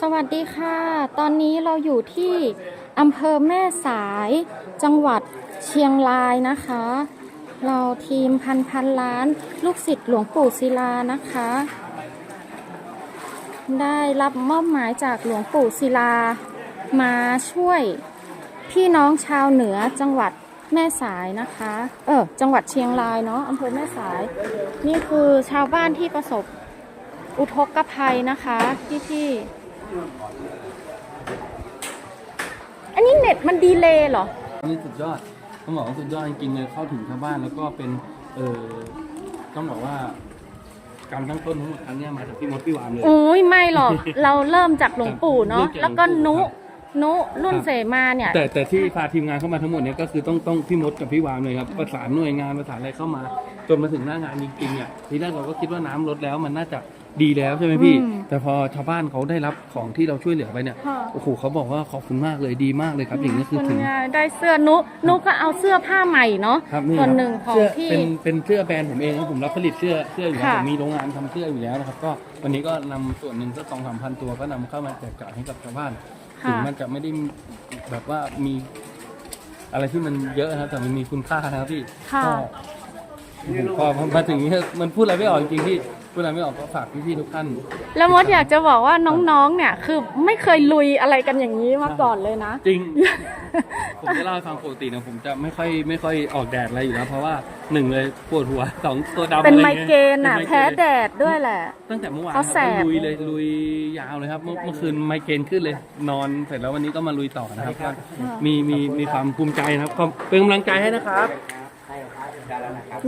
สวัสดีค่ะ ตอนนี้เราอยู่ที่อำเภอแม่สายจังหวัดเชียงรายนะคะ เราทีมพันพันล้าน ลูกศิษย์หลวงปู่ศิลานะคะ ได้รับมอบหมายจากหลวงปู่ศิลา มาช่วยพี่น้องชาวเหนือจังหวัดแม่สายนะคะ เออ จังหวัดเชียงรายเนาะอำเภอแม่สาย นี่คือชาวบ้านที่ประสบอุทกภัยนะคะพี่พี่ๆ อันนี้เน็ตมันดีเลย์เหรอ อันนี้สุดยอดต้องบอกว่าสุดยอดจริงๆเลยเข้าถึงชาวบ้านแล้วก็เป็นเออต้องบอกว่าการตั้งต้นทั้งหมดครั้งเนี้ยมาจากพี่มดพี่วามเลย โอ้ยไม่หรอก เราเริ่มจากหลวงปู่เนาะเริ่มจากแล้วก็หลวงปู่นุครับนุรุ่นครับเสมาเนี่ย แต่แต่ที่พาทีมงานเข้ามาทั้งหมดเนี่ยก็คือต้องต้องพี่มดกับพี่วามเลยครับประสานหน่วยงานประสานอะไรเข้ามา จนมาถึงหน้างานจริงๆเนี่ยทีแรกเราก็คิดว่าน้ำลดแล้วมันน่าจะ ดีแล้วใช่ไหมพี่ อืมแต่พอชาวบ้านเขาได้รับของที่เราช่วยเหลือไปเนี่ยค่ะ โอ้โหเขาบอกว่าขอบคุณมากเลยดีมากเลยครับ อย่างนี้คือคุณถึง ยายได้เสื้อนุนุก็เอาเสื้อผ้าใหม่เนาะครับนี่ส่วนครับหนึ่งของเสื้อที่ เป็นเป็นเสื้อแบรนด์ผมเองครับผมรับผลิตเสื้อเสื้ออยู่แล้วค่ะ ผมมีโรงงานทำเสื้ออยู่แล้วนะครับ ก็วันนี้ก็นำส่วนหนึ่งสักสองสามพันตัวก็นำเข้ามาแจกจ่ายให้กับชาวบ้านถึค่ะงมันจะไม่ได้แบบว่ามี อะไรที่มันเยอะนะครับแต่มันมีคุณค่านะครับพี่ค่ะ ก็พอมาถึงนี้มันพูดอะไรไม่ออกจริงๆพี่ พูดอะไรไม่ออกก็ฝากพี่ๆทุกท่าน แล้วมดอยากจะบอกว่าน้องๆ เนี่ย คือไม่เคยลุยอะไรกันอย่างนี้มาก่อนเลยนะ จริง ผมจะเล่าให้ฟังปกติเนี่ยผมจะไม่ค่อยไม่ค่อยออกแดดอะไรอยู่แล้วเพราะว่าหนึ่งเลยปวดหัวสองตัวดำเป็นอะไมรงี้ยเกรนอะป็ไมแพ้แดดด้วยแหละ ตั้งแต่เมื่อวานเขาครับแสบลุยเลยลุยยาวเลยครับ เมื่อเมื่อคืนไมเกรนขึ้นเลย นอนเสร็จแล้ววันนี้ก็มาลุยต่อนะครับก็มีมีมีความภูมิใจนะครับขอบเป็นกำลังใจให้นะครับ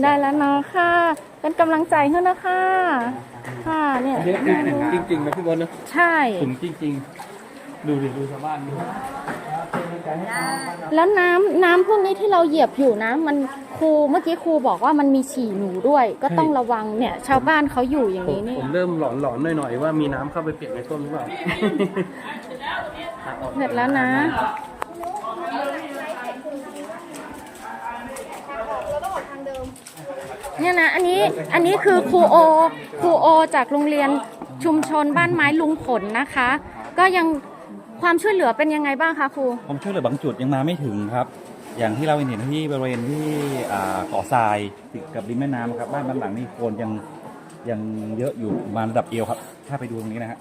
ได้แล้วเนาะค่ะ เป็นกำลังใจให้นะคะ ค่ะเนี่ยอันนี้จริงจริงๆนะพี่บอลนะใช่ผมจริง ๆ ดูดิดูชาวบ้านดูแล้วน้ำน้ำพวกนี้ที่เราเหยียบอยู่นะ มันครูเมื่อกี้ครูบอกว่ามันมีฉี่หนูด้วย ก็ต้องระวังเนี่ย ชาวบ้านเขาอยู่อย่างผมนี้เนี่ผยมเริ่มหลอนหลอนๆหน่อยๆว่ามีน้ำเข้าไปเปียกในต้นหรือเปล่า เสร็จแล้วนะ เนี่ยนะอันนี้อันนี้คือครูโอครูโอ จากโรงเรียนชุมชนบ้านไม้ลุงผลนะคะ ก็ยังความช่วยเหลือเป็นยังไงบ้างคะครูผมช่วยเหลือบางจุดยังมาไม่ถึงครับ อย่างที่เราเห็นที่บริเวณที่อ่าเกาะทรายติดกับริมแม่น้ำครับบ้านบางหลังนี่โคลนยังยังเยอะอยู่ประมาณระดับเอวครับ ถ้าไปดูตรงนี้นะฮะ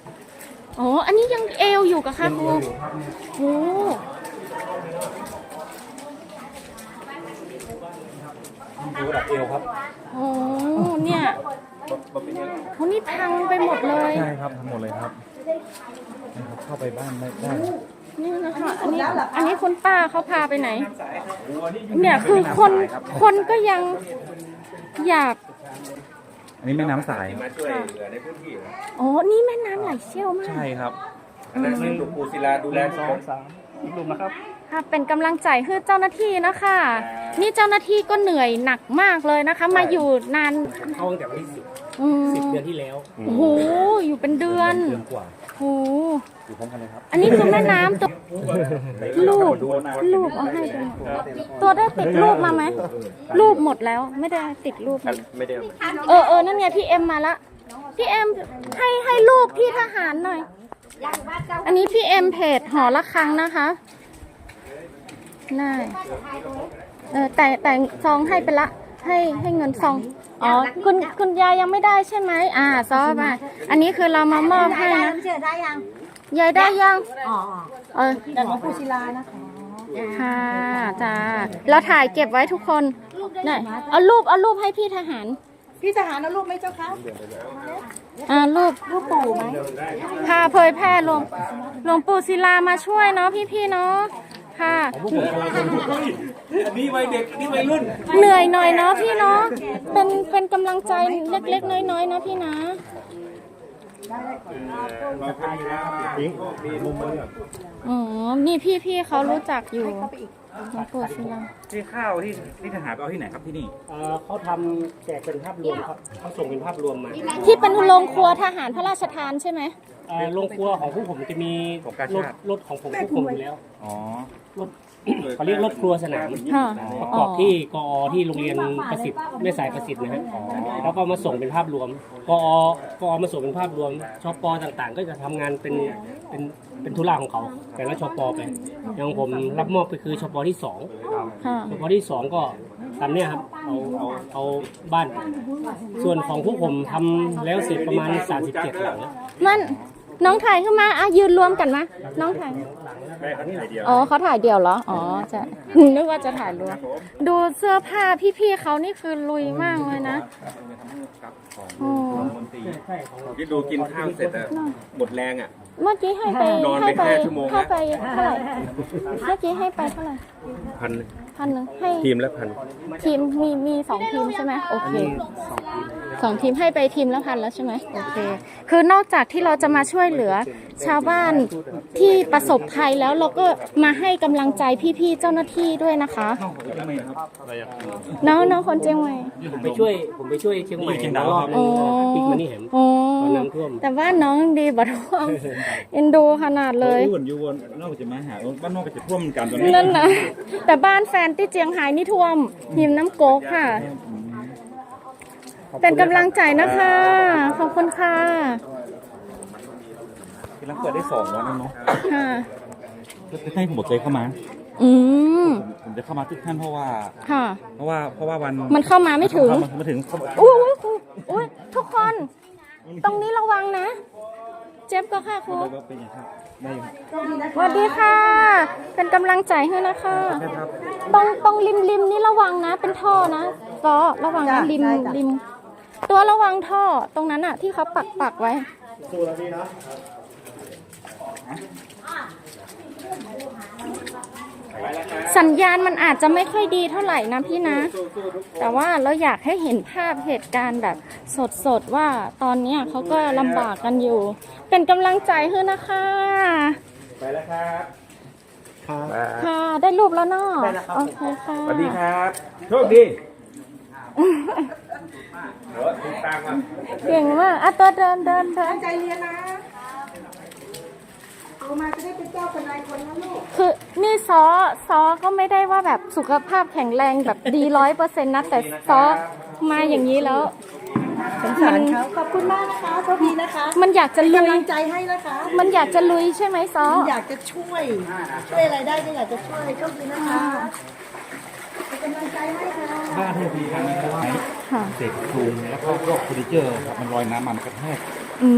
อ๋ออันนี้ยังเอวอยู่กับค่ะครูโอ้ดูระดับเอวครับโหเนี่ยโหนี่พังไปหมดเลย ใช่ครับทั้งหมดเลยครับนะครับเข้าไปบ้านได้ได้นี่นะคะอันนี้อันนี้คุณป้าเขาพาไปไหน เนี่ยคือคนคนก็ยังอยากอันนี้แม่น้ำสายอ๋อนี่แม่น้ำไหลเชี่ยวมาก ใช่ครับอืมหลวงปู่ศิลาดูแลสองสามอีกลุ่มนะครับ ค่ะเป็นกำลังใจให้เจ้าหน้าที่นะคะ นี่เจ้าหน้าที่ก็เหนื่อยหนักมากเลยนะคะ มาอยู่นานเข้าตั้งแต่วันที่สิบอืมสิบเดือนที่แล้วโอ้โหอยู่เป็นเดือนเดือนกว่าโอ้โหอยู่พร้อมกันเลยครับอันนี้คือแม่น้ำตัวรูปดูนะรูปเอาให้ดูตัวได้ติดรูปมาไหมรูปหมดแล้วไม่ได้ติดรูปมาไม่ได้เออเออนั่นไงพี่เอ็มมาละพี่เอ็มให้ให้รูปพี่ทหารหน่อย อันนี้พี่เอ็มเพจหอละครังนะคะ ได้เออแต่แต่งซองให้ไปละ ให้ให้เงินซองอ๋อคุณคุณยายยังไม่ได้ใช่ไหมอ่าซอมาอันนี้คือเรามามอบให้นะเชื่อได้ยังยายได้ยัง อ๋อเออแต่หลวงปู่ศิลานะคะค่ะจ้าเราถ่ายเก็บไว้ทุกคนเนี่ยเอารูปเอารูปให้พี่ทหาร พี่ทหารเอารูปไหมเจ้าคะอ่ารูปรูปปู่ไหมพาเผยแพร่หลวงหลวงปู่ศิลามาช่วยเนาะพี่ๆเนาะ ค่ะนี่วัยเด็กนี่วัยรุ่น เหนื่อยหน่อยเนาะพี่เนาะ เป็นเป็นกำลังใจเล็กๆ น้อยๆนะพี่นะอ๋อ นี่พี่ๆเขารู้จักอยู่ห ลวงปู่ศิลาที่ข้าวที่ที่ทหารไปเอาที่ไหนครับที่นี่เอ่อเขาทำแจกเป็นภาพรวมครับเขาส่งเป็นภาพรวมมาที่เป็นโรงครัวทหารพระราชทานใช่ไหมเอ่อโรงครัวของพวกผมจะมีของการรถชาติรถของผมพวกผมอยู่แล้ว อ๋อรถ เขาเรียกรถครัวสนามค่ะ ประกอบที่กอที่โรงเรียนประสิทธิ์แม่สายประสิทธิ์นะฮะแล้วก็มาส่งเป็นภาพรวมกอกอมาส่งเป็นภาพรวมชปต่างๆ ก็จะทำงานเป็นเป็นเป็นธุระของเขา แต่ละชปไปอย่างผมรับมอบไปคือชปที่สอง ค่ะชปที่สองก็ทำเนี่ยครับเอาเอาเอาบ้านไปส่วนของพวกผมทำแล้วเสร็จประมาณ 37หลังมันน้องถ่ายขึ้นมาอะยืนรวมกันมะน้องถ่าย อ๋อเขาถ่ายเดี่ยวเหรอ อ๋อจะ นึกว่าจะถ่ายรวมดูเสื้อผ้าพี่ๆเขานี่คือลุยมากเลยนะโอ้ที่ดูกินข้าวเสร็จอะหมดแรงอะเมื่อกี้ให้ไปนอนให้ไปไปแค่ชั่วโมงนะให้ไปเท่าไหร่เมื่อกี้ให้ไปเท่าไหร่พันพันหนึ่งให้ทีมละพัน ทีมมีมีสองทีมใช่ไหมโอเค สองทีม ให้ไปทีมละพันแล้วใช่ไหมโอเค คือนอกจากที่เราจะมาช่วยเหลือ ชาวบ้านที่ประสบภัยแล้วเราก็มาให้กำลังใจพี่ๆเจ้าหน้าที่ด้วยนะคะน้องน้องคนเจียงใหม่ผมไปช่วยผมไปช่วยเชียงใหม่มารอบนึโอ้งนะครับปิกมันนี่เห็นโอ้ตอนน้ำท่วมแต่ว่าน้องดีบัดท่วมเอ็นดูขนาดเลยอยู่วนนอกจากจะมาหาบ้านนอกก็จะท่วมกันตอนนี้นั่นนะแต่บ้านแฟนที่เจียงไฮ้นี่ท่วมหิมน้ำโกกค่ะ เป็นกำลังใจนะคะ ขอบคุณค่ะกำลังเปิดได้สองวันแล้วเนาะค่ะก็ให้ผมบอกใจเข้ามา อืม ผมจะเข้ามาทุกท่านเพราะว่า ค่ะ เพราะว่าเพราะว่าวันมันเข้ามาไม่ถึงเข้ามามาถึงเข้ามาอุ้ยครูอุ้ยทุกคน ตรงนี้ระวังนะ เจ็บก็ค่ะครูก็เป็นอย่างครับได้อยู่สวัสดีค่ะ เป็นกำลังใจให้นะคะตรงตรงริมริมนี่ระวังนะ เป็นท่อนะก็ระวังนะริมริม ตัวระวังท่อตรงนั้นอะที่เขาปักปักไว้สัญญาณมันอาจจะไม่ค่อยดีเท่าไหร่นะพี่นะ แต่ว่าเราอยากให้เห็นภาพเหตุการณ์แบบสดๆว่าตอนเนี้ยเขาก็ลำบากกันอยู่ เป็นกำลังใจให้นะคะ ไปแล้วครับค่ะ ได้รูปแล้วเนาะโอเคค่ะสวัสดีครับ โชคดี เดี๋ยวติดตามมาเก่งมากอะตัวเดินเดินเดินใจเรียนนะเอามาจะได้เป็นเจ้าเป็นนายคนนะลูกคือนี่ซอซอก็ไม่ได้ว่าแบบสุขภาพแข็งแรงแบบดีร้อยเปอร์เซ็นต์นะแต่ซอมาอย่างนี้แล้วสงสารเขาขอบคุณมากนะคะโชคดีนะคะ มันอยากจะลุยกำลังใจให้นะคะ มันอยากจะลุยใช่ไหมซออยากจะช่วย ช่วยอะไรได้ก็อยากจะช่วยโชคดีนะคะเป็นกำลังใจให้ค่ะบ้านที่มีการมีไม้ ค่ะ เศษปูนแล้วก็พวกเฟอร์นิเจอร์ครับมันลอยน้ำมันกระแทกอื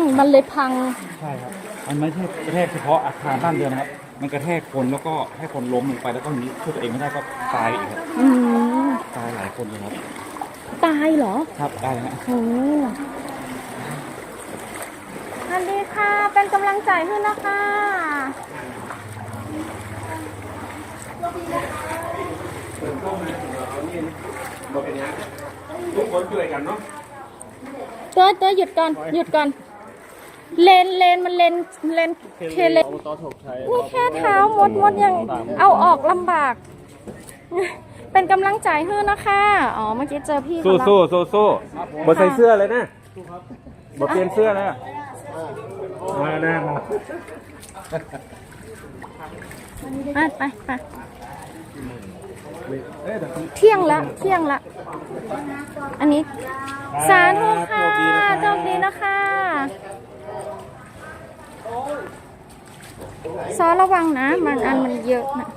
มมันเลยพัง ใช่ครับ มันไม่ใช่กระแทกเฉพาะอาคารบ้านเดียวนะครับ มันกระแทกคนแล้วก็ให้คนล้มลงไปแล้วก็ทีนี้ช่วยตัวเองไม่ได้ก็ตายอีกครับอืมตายหลายคนเลยครับ ตายเหรอครับได้ฮะโอ้สวัสดีค่ะ เป็นกำลังใจให้นะคะ ทุกคนช่วยกันเนาะตัวตัวหยุดก่อนหยุดก่อน เลนเลนมันเลนเลนเทเลนนี่แค่เท้ามดมดยังเอาออกลำบาก เป็นกำลังใจให้นะคะ อ๋อเมื่อกี้เจอพี่เขาสู้แล้วสู้สู้สู้บอใส่เสื้อเลยนะบอเปลี่ยนเสื้อแล้วมาหน้ามาไปไปไป เที่ยงละเที่ยงละ อันนี้ สาธุค่ะโชคดีนะคะซอระวังนะบางอันมันเยอะนะ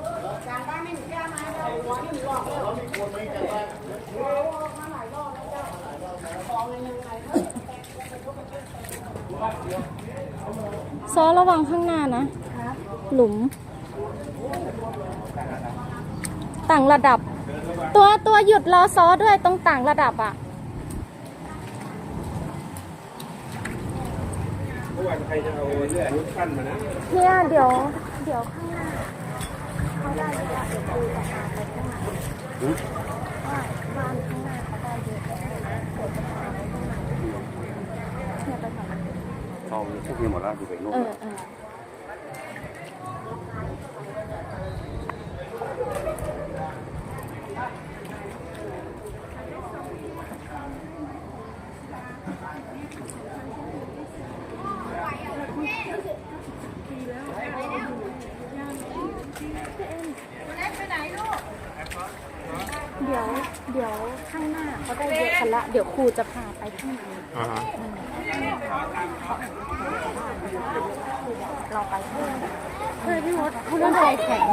ซอระวังข้างหน้านะ หลุม ต่างระดับ ตัวตัวหยุดรอซอด้วยตรงต่างระดับอะเมื่อวานใครจะเอาเรื่องนุขั้นมานะเฮียเดี๋ยว เดี๋ยวข้างหน้าเขาได้เยอะเดี๋ยวคุยกับมาไปข้างหน้าว่าบ้านข้างหน้าเขาได้เยอะแล้วเปิดประตูไว้ข้างหน้าเนี่ยไปทำเอาทุกทีหมดแล้วอยู่ไปนู่น เออเออ เดี๋ยวข้างหน้าเขาได้เยอะกันละเดี๋ยวครูจะพาไปข้างในอ่าฮะเราไปเพื่อนเพื่อนพี่มดเพื่อนใจแข็ง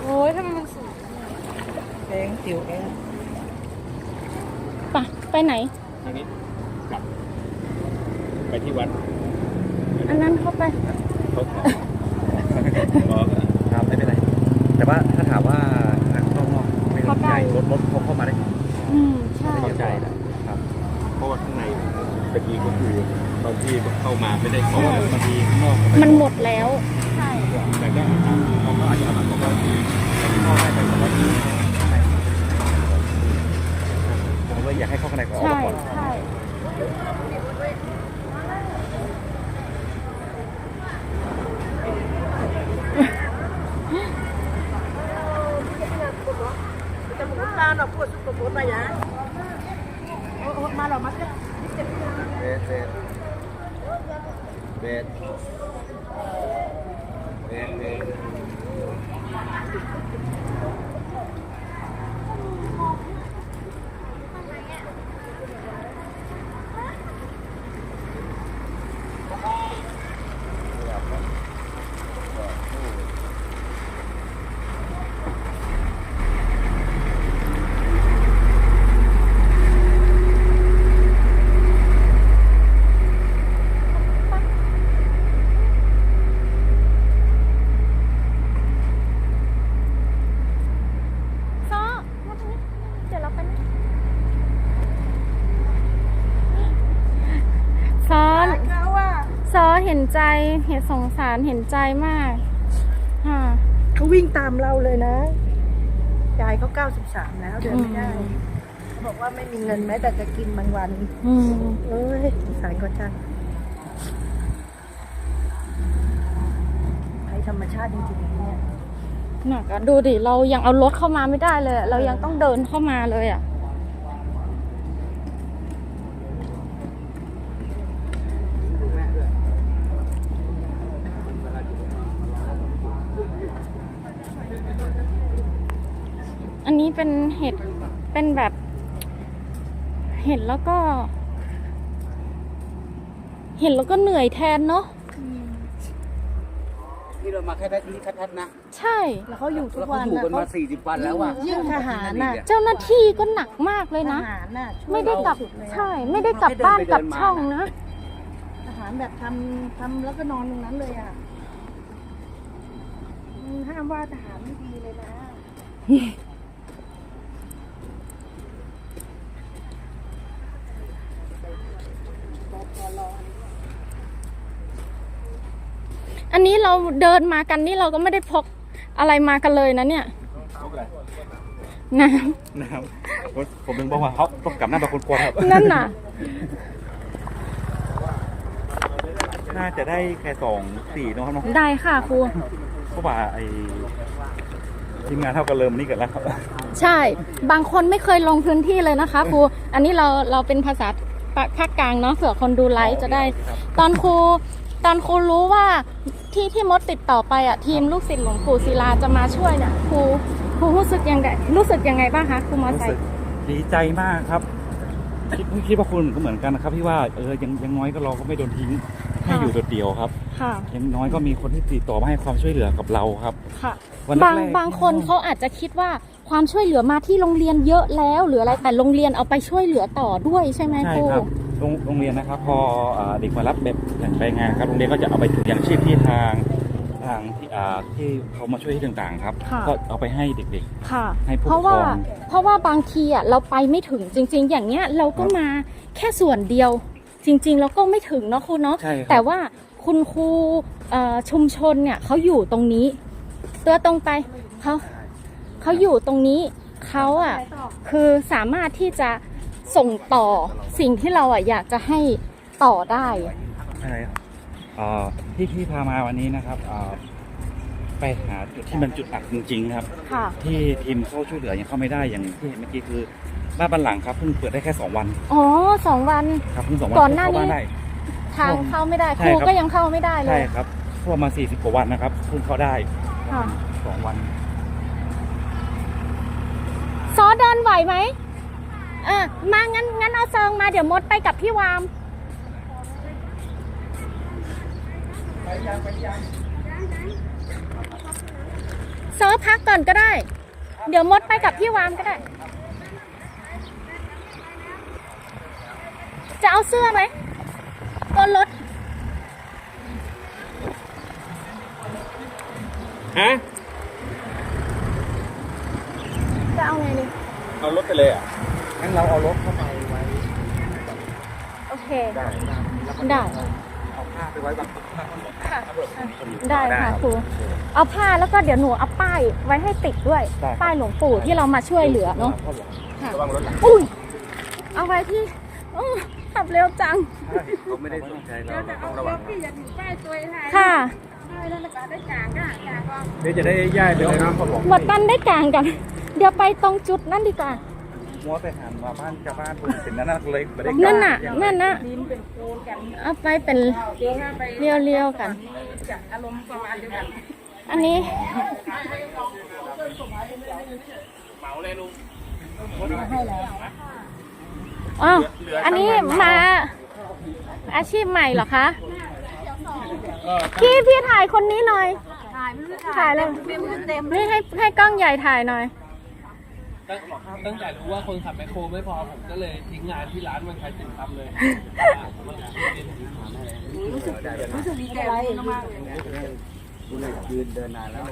โอ้ยทำไมมันสูง เอ งจิ๋วเองปะไปไหนอันนี้กลับ ไปที่วัดอันนั้นเข้าไป เขาขอ ข้าข้างในก่อนออก ใช่ มาก่อน ใช่ จะมุดตาหนอปวดสุดปวดมาอย่างโอ้มาหรอมาเถอะ เบสเบสเบสเบสเบส ใจเห็นสงสารเห็นใจมากค่ะเขาวิ่งตามเราเลยนะยายเขา93แล้วเดินไม่ได้เขาบอกว่าไม่มีเงินแม้แต่จะกินบางวันอืมเอ้ยสงสารเขาจังภัยธรรมชาติจริงๆเนี่ยหนักอะดูดิเรายังเอารถเข้ามาไม่ได้เลยอะเรายังต้องเดินเข้ามาเลยอะ เป็นเห็ด เป็นแบบ เห็นแล้วก็ เห็นแล้วก็เหนื่อยแทนเนาะนี่เรามาแค่ได้ที่ทัดๆนะใช่ แล้วเขาอยู่ทุแล้กวเขาวันอยู่นะกันเขามาสี่สิบวันแล้วอะยิ่งทหารน่ะ เจ้าหน้าที่ก็หนักมากเลยทนะ หารน่ะช่วยไม่ได้กลับ สุเลยอะใช่ ไม่ได้กลับบ้านกลับช่องนะ ทหารแบบทำทำแล้วก็นอนตรงนั้นเลยอะอืมห้ามว่าทหารไม่ดีเลยนะ อันนี้เราเดินมากันนี่เราก็ไม่ได้พกอะไรมากันเลยนะเนี่ยน้นะครับผมผมถึงบอกว่าเขาต้องกลับหน้าแบบคนกลัวครับำนั่นน่ะ น่าจะได้แค่สองสี่เนอะครับเนาะได้ค่ะครู เพราะว่าไอทีมงานเท่ากันเริ่มนี่กันแล้วครับใช่ บางคนไม่เคยลงพื้นที่เลยนะคะครู อันนี้เราเราเป็นภาษาภาคกลางเนาะเผื่อคนดูไลฟ์จะได้ ตอนครู ตอนครูรู้ว่าที่ที่มดติดต่อไปอะทีมลูกศิษย์หลวงปู่ศิลาจะมาช่วยเนี่ยครูครูรู้สึกยังไงรู้สึกยังไงบ้างคะครูมอรู้ไซสึกค์ดีใจมากครับคิดคิดว่าคุณก็เหมือนกันนะครับที่ว่าเออยังยังน้อยก็เราก็ไม่โดนทิ้งให้อยู่โดดเดี่ยวครับค่ะอยังน้อยก็มีคนที่ติดต่อมาให้ความช่วยเหลือกับเราครับ ค่ะ วันบางแรกๆบางคนเขาอาจจะคิดว่าความช่วยเหลือมาที่โรงเรียนเยอะแล้ว หรืออะไรแต่โรงเรียนเอาไปช่วยเหลือต่อด้วยใช่ไหมใช่ครูครับ โรงโรงเรียนนะครับ พออ่าเด็กมารับแบบไปงานครับโรงเรียนก็จะเอาไปถุงยางชีพที่ทางทางที่อ่าที่เขามาช่วยที่ต่างๆ ครับ ค่ะ ก็เอาไปให้เด็ก ค่ะ ให้ผู้เพราะว่าปกครองเพราะว่าบางทีอะเราไปไม่ถึงจริง ๆ อย่างเงี้ยเราก็มาแค่ส่วนเดียว จริง ๆ เราก็ไม่ถึงเนาะครูเนาะๆใช่ครับ แต่ว่าคุณครูเอ่อชุมชนเนี่ยเขาอยู่ตรงนี้ตัวตรงไปเขาเขาอยู่ตรงนี้เขาอะคือสามารถที่จะ ส่งต่อสิ่งที่เราอะอยากจะให้ต่อได้ ใช่ครับอ่าที่ที่พามาวันนี้นะครับอ่าไปหาจุดที่มันจุดอักจริงๆครับ ค่ะ ที่ทีมเข้าช่วยเหลือยังเข้าไม่ได้อย่างที่เห็นเมื่อกี้คือบ้านบันหลังครับเพิ่งเปิดได้แค่สองวันอ๋อสองวัน ครับเพิ่งสองวันก่อนหน้านี้ เข้าบ้านได้ ทางเข้าไม่ได้ใช่ครูครับ ก็ยังเข้าไม่ได้เลใช่ยครับทั่วมาสี่สิบกว่าวันนะครับเพิ่งเข้าได้ค่ะสองวัน ซอเดินไหวไหม เออมางั้นงั้นเอาเซิงมาเดี๋ยวมดไปกับพี่วามซอพักก่อนก็ได้ เดี๋ยวมดไปกับพี่วามก็ได้ จะเอาเสื้อไหมบนรถฮะจะเอาไงดีเอารถไปเลยอะ งั้นเราเอารถเข้าไปไว้โอเค ได้ได้ เอาผ้าไปไว้บางผ้าข้างบนค่ะได้ค่ะครูเอาผ้าแล้วก็เดี๋ยวหนูเอาป้ายไว้ให้ติดด้วยได้ครับป้ายหลวงปู่ที่เรามาช่วยเหลือเนาะค่ะระวังรถหลังอุ้ยเอาไว้ที่อื้อขับเร็วจังเขาไม่ได้สนใจเราเราต้องระวังค่ะเดี๋ยวจะได้ย้ายไปเลยนะเขาบอกหมดกันได้กลางกัน เดี๋ยวไปตรงจุดนั่นดีกว่า มัวไปหันมาบ้านชาวบ้านคนเห็นนั่นน่ะเลยไม่ได้นั่นน่ะนั่นน่ะเอาไปเป็นเรียวๆกันอันนี้อ๋ออันนี้มาอาชีพใหม่เหรอคะ พี่พี่ถ่ายคนนี้หน่อย ถ่ายเลย นี่ให้ให้กล้องใหญ่ถ่ายหน่อย ตั้งตั้งแต่รู้ว่าคนขับแมคโครไม่พอผมก็เลยทิ้งงานที่ร้านมันใครถึงทำเลย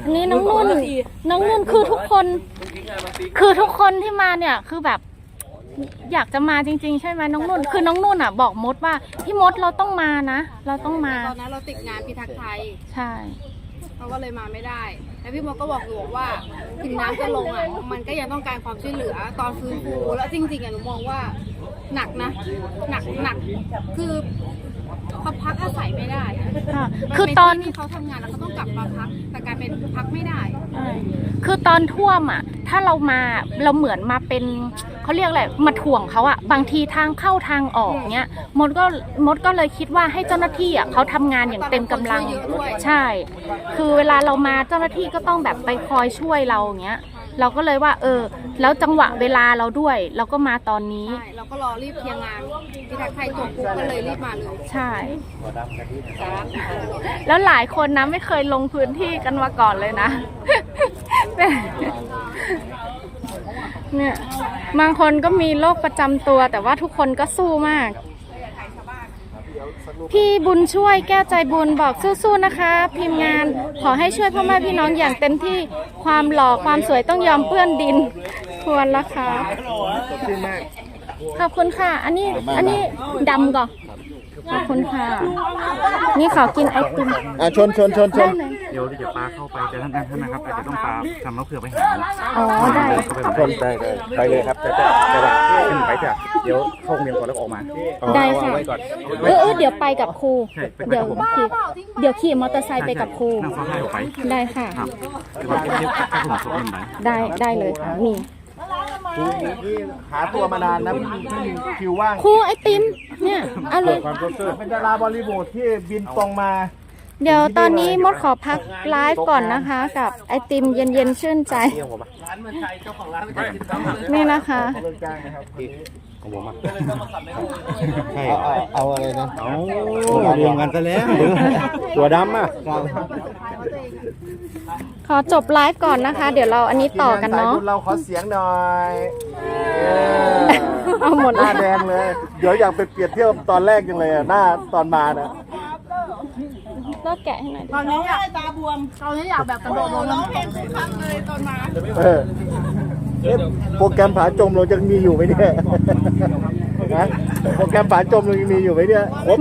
อันนี้น้องนุ่นน้องนุ่นคือทุกคน คือทุกคนที่มาเนี่ยคือแบบอยากจะมาจริง ๆ ใช่ไหมน้องนุ่น คือน้องนุ่นอะ บอกมดว่าพี่มดเราต้องมานะ เราต้องมาตอนนั้นเราติดงานพิทักษ์ไทยใช่ เขาก็เลยมาไม่ได้ แล้วพี่มดก็บอกหนูว่าถึงน้ำจะลงอะ มันก็ยังต้องการความช่วยเหลือตอนฟื้นฟู แล้วจริงๆอะหนูมองว่าหนักนะ หนักหนักคือ เขาพักอาศัยไม่ได้อะค่ะมันคือเป็นตอนที่ที่เขาทำงานแล้วเขาต้องกลับมาพัก แต่กลายเป็นพักไม่ได้ใช่คือตอนท่วมอะ ถ้าเรามาเราเหมือนมาเป็นเขาเรียกอะไรมาถ่วงเขาอะบางทีทางเข้าทางออกเนี้ยมดก็มดก็เลยคิดว่าให้เจ้าหน้าที่อะเขาทำงานอย่างเต็มกำลังตอนนั้นคนช่วยเยอะด้วยใช่ คือเวลาเรามาเจ้าหน้าที่ก็ต้องแบบไปคอยช่วยเราอย่างเงี้ย เราก็เลยว่าเออ แล้วจังหวะเวลาเราด้วย เราก็มาตอนนี้ ใช่เราก็รอรีบเคลียร์งานพิทักษ์ไทยจบปุ๊บก็เลยรีบมาเลยใช่แล้วหลายคนนะไม่เคยลงพื้นที่กันมาก่อนเลยนะ เนี่ยบางคนก็มีโรคประจำตัว แต่ว่าทุกคนก็สู้มาก พี่บุญช่วยแก้วใจบุญบอกสู้ๆนะคะทีมงานขอให้ช่วยพ่อแม่พี่น้องอย่างเต็มที่ความหล่อความสวยต้องยอมเปื้อนดินควรละค่ะขอบคุณค่ะ อันนี้อันนี้ดำก่อนขอบคุณค่ะ นี่ขอกินไอติมอะชนชนชนชได้น เลยเดี๋ยวเดี๋ยวปลาเข้าไปแต่ท่านท่านนะครับอาจจะต้องปลาทำมะเขือไปหาอ๋อได้ชนได้ได้ไปเลยครับแต่แต่แต่ว่าขึ้นไปจ้ะเดี๋ยวเข้าโรงเรียนก่อนแล้วออกมาได้ค่ะ เอาไว้ก่อนเออเออเดี๋ยวไปกับครู ใช่ไปกับเดี๋ยวผมขี่เดี๋ยวขี่มอเตอร์ไซค์ไปกับครู นั่งซ้อนท้ายออกไปได้ค่ะ ครับเดี๋ยวผมจะเรียกให้ผมส่งเงินไหนได้ได้เลยค่ะนี่หาตัวมานานนะคิวว่างครูไอติมเนี่ยเอาเลย เป็นดาราบอลลีวูดที่บินตรงมา เดี๋ยวตอนนี้มดขอพักไลฟ์ก่อนนะคะ กับไอติมเย็นๆชื่นใจร้านมันใครเจ้าของร้านมันจะกินข้าวนี่นะคะเอาเอาอะไรนะเอารวมกันซะแล้วตัวดำอะขอจบไลฟ์ก่อนนะคะ เดี๋ยวเราอันนี้ต่อกันเนาะสยบุญเราขอเสียงหน่อยเอาหมดหเลน้าย แดงเลย เดี๋ยวอยากไปเปรียบเทียบตอนแรกยังเลยอะหน้าตอนมาน่ะ ก็แกะให้หน่อยดิตอนนี้อยากตาบวมตอนนี้อยากแบบกระโดดลงร้องเพลงทุกครั้งเลยตอนมาเออเอ๊ะโปรแกรมผาจมเรายังมีอยู่ไหมเนี่ยนะโปรแกรมผาจมเรายังมีอยู่ไหมเนี่ย